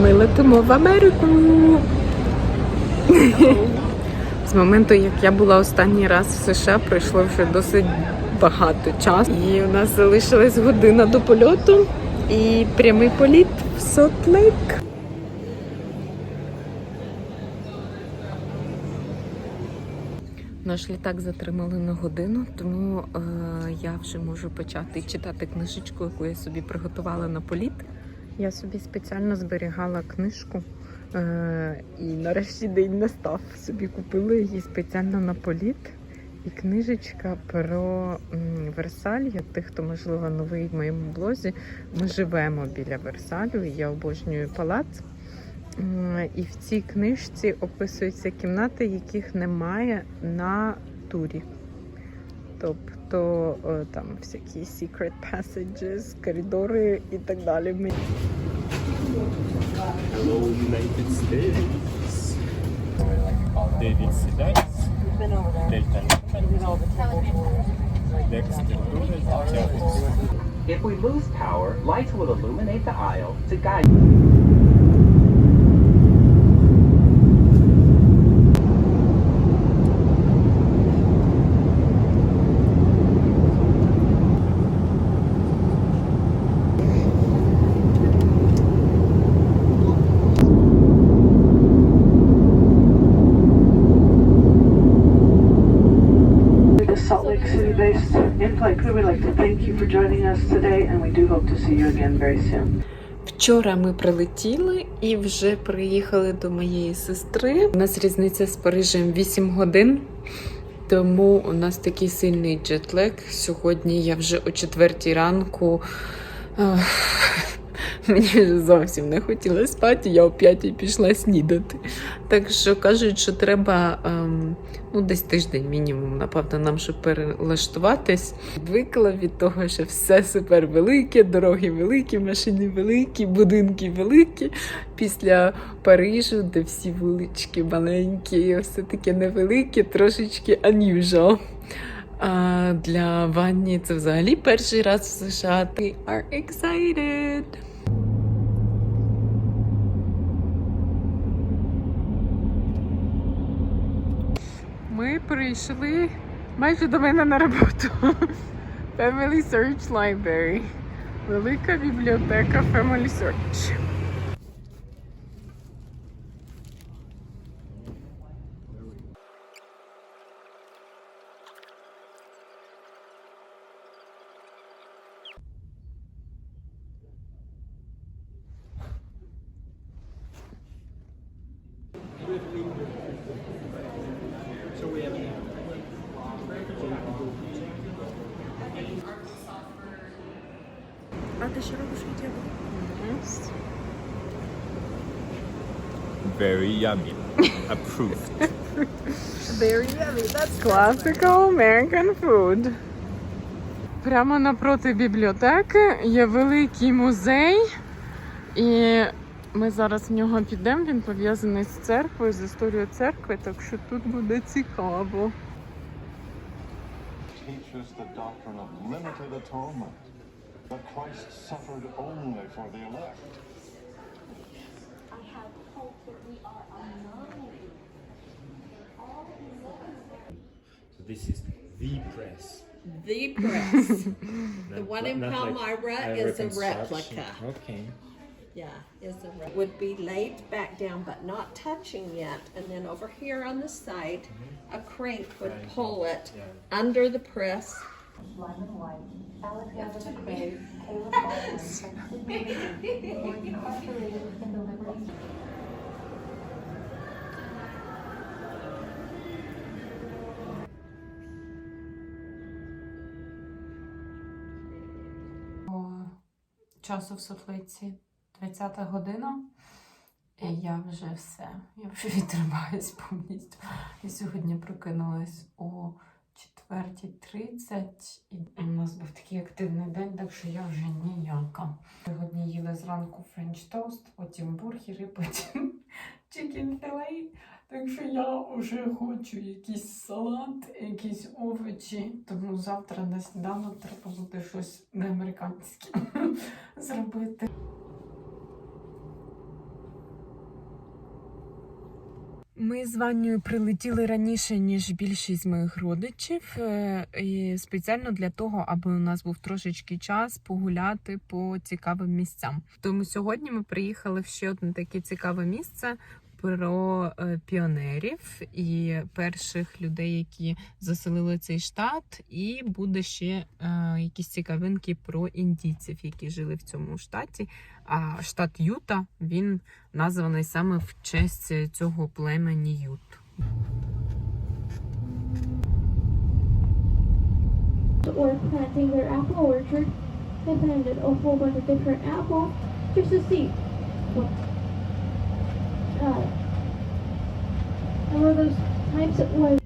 Ми летимо в Америку. З моменту, як я була останній раз в США, пройшло вже досить багато часу. І у нас залишилась година до польоту і прямий політ в Сотлейк. Наш літак затримали на годину, тому е, я вже можу почати читати книжечку, яку я собі приготувала на політ. Я собі спеціально зберігала книжку, е, і нарешті день настав. Собі купила її спеціально на політ. І книжечка про Версаль. Я тих, хто можливо новий в моєму блозі. Ми живемо біля Версалю. Я обожнюю палац. І в цій книжці описуються кімнати, яких немає на турі. Тобто е, там всякі secret passages, коридори і так далі. Ми- Hello, United States. David Sidax. Delta Dexter Chavis. If we lose power, lights will illuminate the aisle to guide. The Вчора ми прилетіли і вже приїхали до моєї сестри. У нас різниця з Парижем 8 годин. Тому у нас такий сильний джетлек. Сьогодні я вже о 4 ранку. Ах, Мені зовсім не хотілося спати, я о 5 пішла снідати. Так що кажуть, що треба ем, ну, десь тиждень мінімум, напевно, нам, щоб перелаштуватись. Звикла від того, що все супер велике, дороги великі, машини великі, будинки великі. Після Парижу, де всі вулички маленькі, все таке невелике, трошечки unusual. А для Ванні це взагалі перший раз в США. We are excited! прийшли майже до мене на роботу. Family Search Library. Велика бібліотека Family Search. Very yummy. Approved. Very yummy. That's classical American food. Прямо напроти бібліотеки є великий музей, і ми зараз в нього підемо. Він пов'язаний з церквою, з історією церкви, так що тут буде цікаво. teaches the doctrine of limited atonement, that Christ suffered only for the elect. This is the press. The press. The one in Palmyra is a uh, replica. Okay. yeah, is a re- would be laid back down but not touching yet, and then over here on the side, mm-hmm. a crank would pull it Yeah. under the press. Lyman White, Alexander McRae, Caleb Baldwin, Sidney Lee, were incarcerated in the Liberty часу в світлиці 20 година. І я вже все. Я вже відриваюсь повністю. І сьогодні прокинулась о 4.30 і у нас був такий активний день, так що я вже ніяка. Сьогодні їла зранку френч тост, потім бургери, потім філей. Так що я вже хочу якийсь салат, якісь овочі. Тому завтра на сніданок треба буде щось не американське зробити. Ми з Ванною прилетіли раніше, ніж більшість моїх родичів, е, і спеціально для того, аби у нас був трошечки час погуляти по цікавим місцям. Тому сьогодні ми приїхали в ще одне таке цікаве місце про е, піонерів і перших людей, які заселили цей штат, і буде ще е, якісь цікавинки про індійців, які жили в цьому штаті. А штат Юта він названий саме в честь цього племені Ют. or planting their apple orchard. They planted a whole bunch of different apples just to see what God. And one those times it was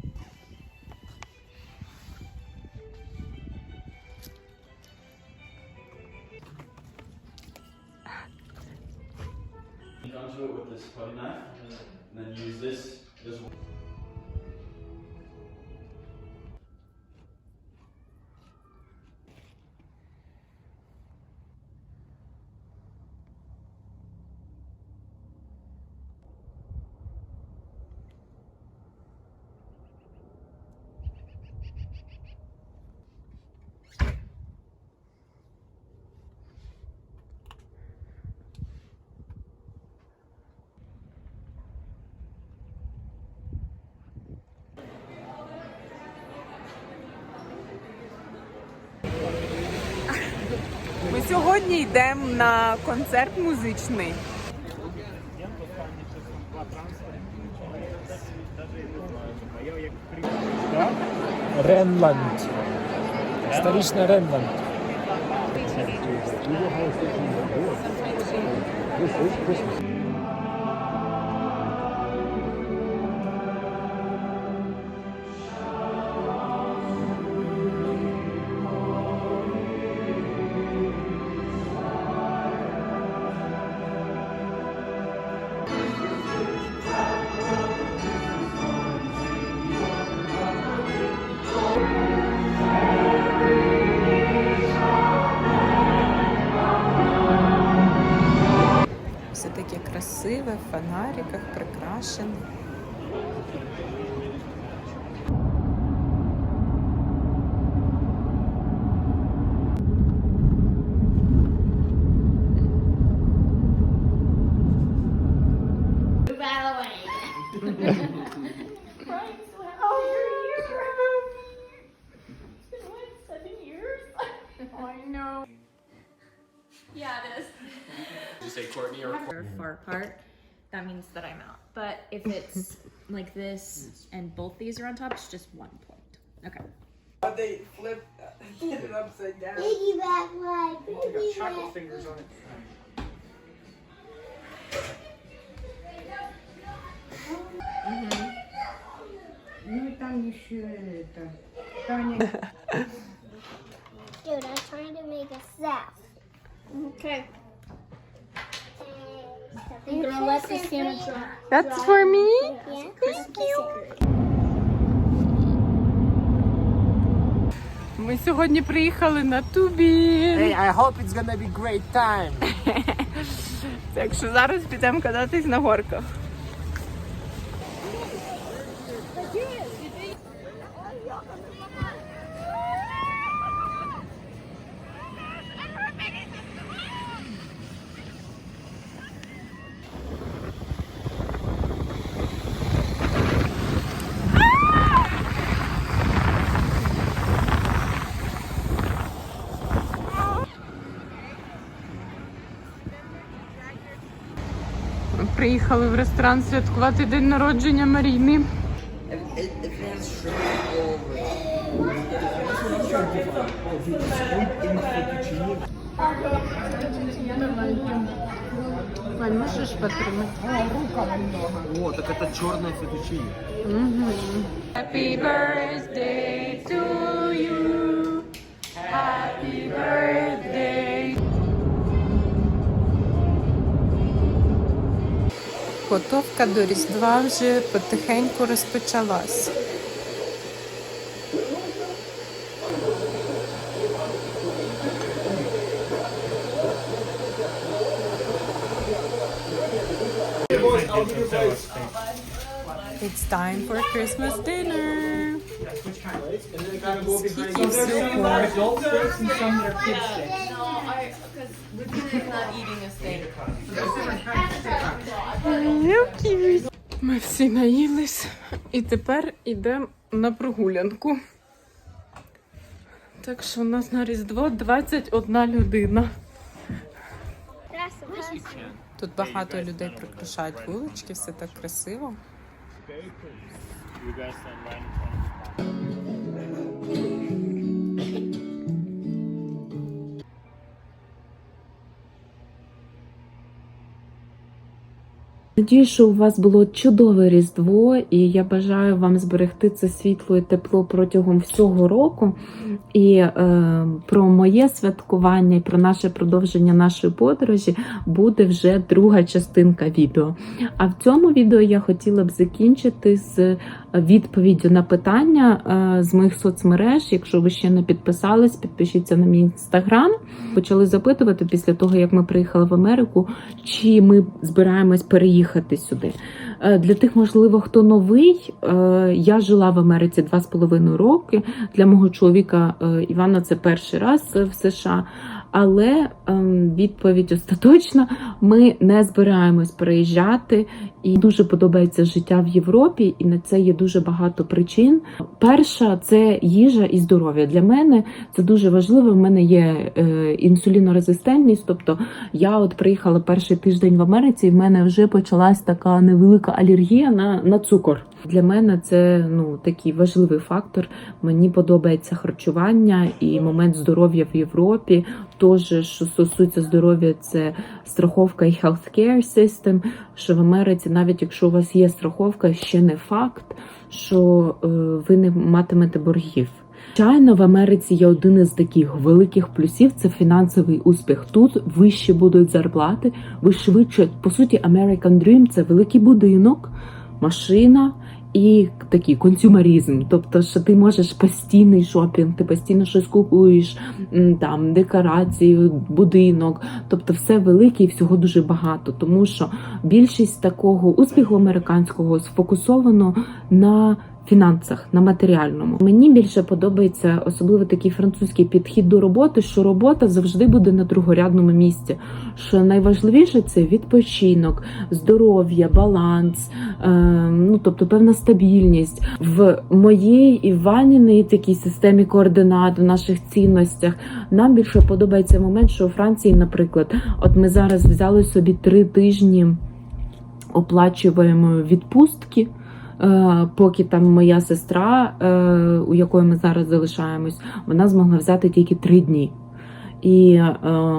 сьогодні йдемо на концерт музичний. Ренланд. Старічна Ренланд. Все красиве, в фонариках, прикрашене. far apart, that means that I'm out. But if it's like this and both these are on top, it's just one point. Okay. Piggyback ride. Piggyback. Dude, I'm trying to make a self. okay. That's for me? Yeah, thank you. Ми сьогодні приїхали на Тубі. I hope it's gonna be great time. Так що зараз підемо кататись на горках. Ми приїхали в ресторан святкувати день народження Маріни. Вань, можеш потримати? О, так это черное фетучини. Happy birthday to you. Happy birthday. Готовка до Різдва вже потихеньку розпочалась. It's time for Christmas dinner. Скільки всього. Ми всі наїлись і тепер йдемо на прогулянку. Так що у нас на Різдво 21 людина. Тут багато людей прикрашають вулички, все так красиво. Надію, що у вас було чудове Різдво, і я бажаю вам зберегти це світло і тепло протягом всього року. І е, про моє святкування і про наше продовження нашої подорожі буде вже друга частинка відео. А в цьому відео я хотіла б закінчити з відповіддю на питання е, з моїх соцмереж. Якщо ви ще не підписались, підпишіться на мій інстаграм. Почали запитувати після того, як ми приїхали в Америку, чи ми збираємось переїхати сюди. Е, Для тих, можливо, хто новий, е, я жила в Америці два з половиною роки. Для мого чоловіка Івана це перший раз в США. Але ем, відповідь остаточна: ми не збираємось переїжджати, і дуже подобається життя в Європі, і на це є дуже багато причин. Перша це їжа і здоров'я. Для мене це дуже важливо. В мене є е, інсулінорезистентність, тобто я от приїхала перший тиждень в Америці, і в мене вже почалась така невелика алергія на, на цукор. Для мене це ну такий важливий фактор. Мені подобається харчування і момент здоров'я в Європі. Тож, що стосується здоров'я, це страховка і healthcare system, що в Америці, навіть якщо у вас є страховка, ще не факт, що е, ви не матимете боргів. Звичайно, в Америці є один із таких великих плюсів це фінансовий успіх. Тут вищі будуть зарплати, ви швидше, по суті, American Dream – це великий будинок, машина і такий консюмерізм, Тобто, що ти можеш постійний шопінг, ти постійно щось купуєш, там декорації, будинок, тобто все велике і всього дуже багато. Тому що більшість такого успіху американського сфокусовано на фінансах, на матеріальному. Мені більше подобається особливо такий французький підхід до роботи, що робота завжди буде на другорядному місці. Що найважливіше це відпочинок, здоров'я, баланс, е, ну тобто певна стабільність в моїй і Ваніної такій системі координат в наших цінностях. Нам більше подобається момент, що у Франції, наприклад, от ми зараз взяли собі три тижні оплачуємо відпустки. Е, Поки там моя сестра, е, у якої ми зараз залишаємось, вона змогла взяти тільки три дні. І е,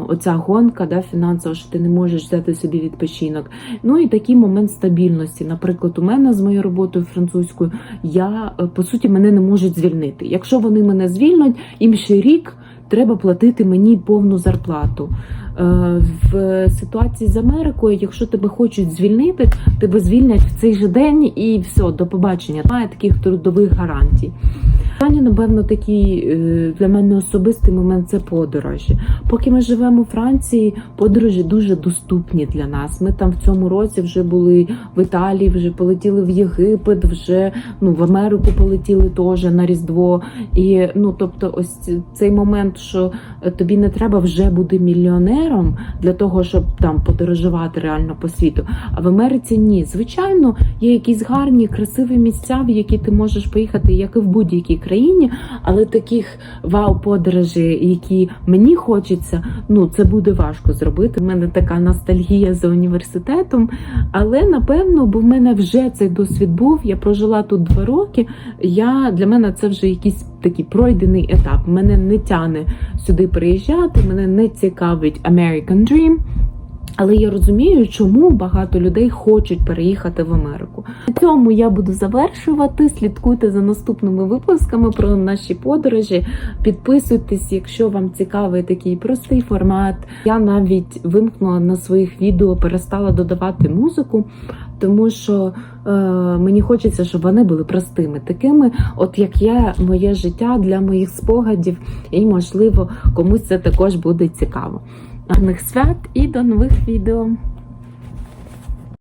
оця гонка да, фінансова, що ти не можеш взяти собі відпочинок. Ну і такий момент стабільності. Наприклад, у мене з моєю роботою французькою, я е, по суті мене не можуть звільнити. Якщо вони мене звільнять, їм ще рік треба платити мені повну зарплату. Е, В ситуації з Америкою, якщо тебе хочуть звільнити, тебе звільнять в цей же день і все, до побачення. Немає таких трудових гарантій. Останній, напевно, такий е, для мене особистий момент це подорожі. Поки ми живемо у Франції, подорожі дуже доступні для нас. Ми там в цьому році вже були в Італії, вже полетіли в Єгипет, вже ну в Америку полетіли теж на Різдво. І ну тобто, ось цей момент, що е, тобі не треба вже бути мільйонером для того, щоб там подорожувати реально по світу. А в Америці ні. Звичайно, є якісь гарні, красиві місця, в які ти можеш поїхати, як і в будь-якій країні, але таких вау-подорожей, які мені хочеться, ну це буде важко зробити. У мене така ностальгія за університетом, але напевно, бо в мене вже цей досвід був. Я прожила тут два роки. Я для мене це вже якийсь такий пройдений етап. Мене не тяне сюди приїжджати, мене не цікавить American Dream. Але я розумію, чому багато людей хочуть переїхати в Америку. На цьому я буду завершувати. Слідкуйте за наступними випусками про наші подорожі. Підписуйтесь, якщо вам цікавий такий простий формат. Я навіть вимкнула на своїх відео, перестала додавати музику, тому що е, мені хочеться, щоб вони були простими, такими, от як я, моє життя для моїх спогадів, і можливо комусь це також буде цікаво. Гарних свят і до нових відео!